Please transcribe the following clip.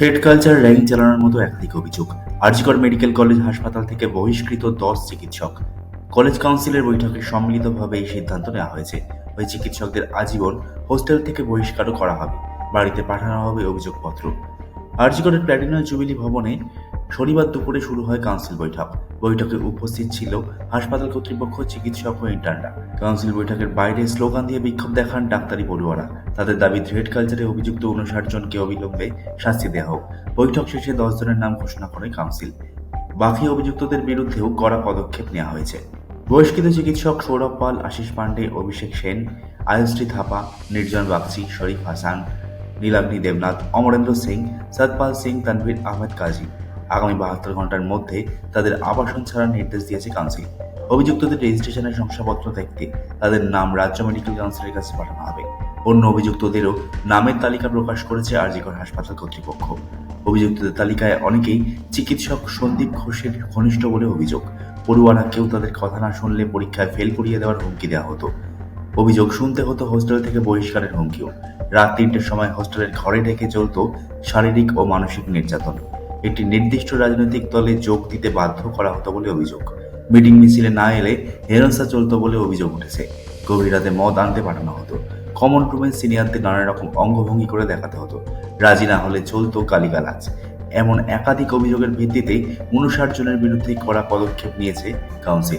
Thread culture rank চালানোর মতো একাধিক অভিযোগ। আরজিকর মেডিকেল কলেজ হাসপাতাল থেকে বহিষ্কৃত দশ চিকিৎসক। কলেজ কাউন্সিলের বৈঠকে সম্মিলিতভাবে এই সিদ্ধান্ত নেওয়া হয়েছে। ওই চিকিৎসকদের আজীবন হোস্টেল থেকে বহিষ্কারও করা হবে। বাড়িতে পাঠানো হবে অভিযোগপত্র। আরজিকরের প্ল্যাটিনাম জুবিলি ভবনে শনিবার দুপুরে শুরু হয় কাউন্সিল বৈঠক। বৈঠকে উপস্থিত ছিল হাসপাতাল কর্তৃপক্ষ, চিকিৎসক ও ইন্টার্নরা কাউন্সিল বৈঠকের বাইরে স্লোগান দিয়ে বিক্ষোভ দেখান ডাক্তারি পড়ুয়ারা। তাদের দাবি থ্রেড কালচারে অভিযুক্ত উনষাট জনকে অবিলম্বে শাস্তি দেওয়া হোক। বৈঠক শেষে দশ জনের নাম ঘোষণা করে কাউন্সিল। বাকি অভিযুক্তদের বিরুদ্ধেও কড়া পদক্ষেপ নেওয়া হয়েছে। বহিষ্কৃত চিকিৎসক সৌরভ পাল, আশিস পাণ্ডে, অভিষেক সেন, আয়ুশ্রী থাপা, নির্জন বাগচি, শরীফ হাসান, নীলাগ্নি দেবনাথ, অমরেন্দ্র সিং, সতপাল সিং, তানভীর আহমেদ কাজী আগামী বাহাত্তর ঘণ্টার মধ্যে তাদের আবাসন ছাড়ার নির্দেশ দিয়েছে কাউন্সিল। অভিযুক্তদের রেজিস্ট্রেশনের শংসাপত্র দেখতে তাদের নাম রাজ্য মেডিকেল কাউন্সিলের কাছে পাঠানো হবে। অন্য অভিযুক্তদেরও নামের তালিকা প্রকাশ করেছে আরজিকর হাসপাতাল কর্তৃপক্ষ। অভিযুক্তদের তালিকায় অনেকেই চিকিৎসক সন্দীপ ঘোষের ঘনিষ্ঠ বলে অভিযোগ। পড়ুয়ারা কেউ তাদের কথা না শুনলে পরীক্ষায় ফেল করিয়ে দেওয়ার হুমকি দেওয়া হতো। অভিযোগ শুনতে হতো হোস্টেল থেকে বহিষ্কারের হুমকিও। রাত তিনটের সময় হোস্টেলের ঘরে ঢেকে চলত শারীরিক ও মানসিক নির্যাতন। একটি নির্দিষ্ট রাজনৈতিক দলে যোগ দিতে বাধ্য করা হতো বলে অভিযোগ। মিটিং মিছিলে না এলে হেরাসা চলত বলে অভিযোগ উঠেছে। গভীর রাতে মদ আনতে পাঠানো হতো। কমন রুমে সিনিয়রদের নানা রকম অঙ্গভঙ্গি করে দেখাতে হতো। রাজি না হলে চলতো গালিগালাজ। এমন একাধিক অভিযোগের ভিত্তিতে উনষাট বিরুদ্ধে করা পদক্ষেপ নিয়েছে কাউন্সিল।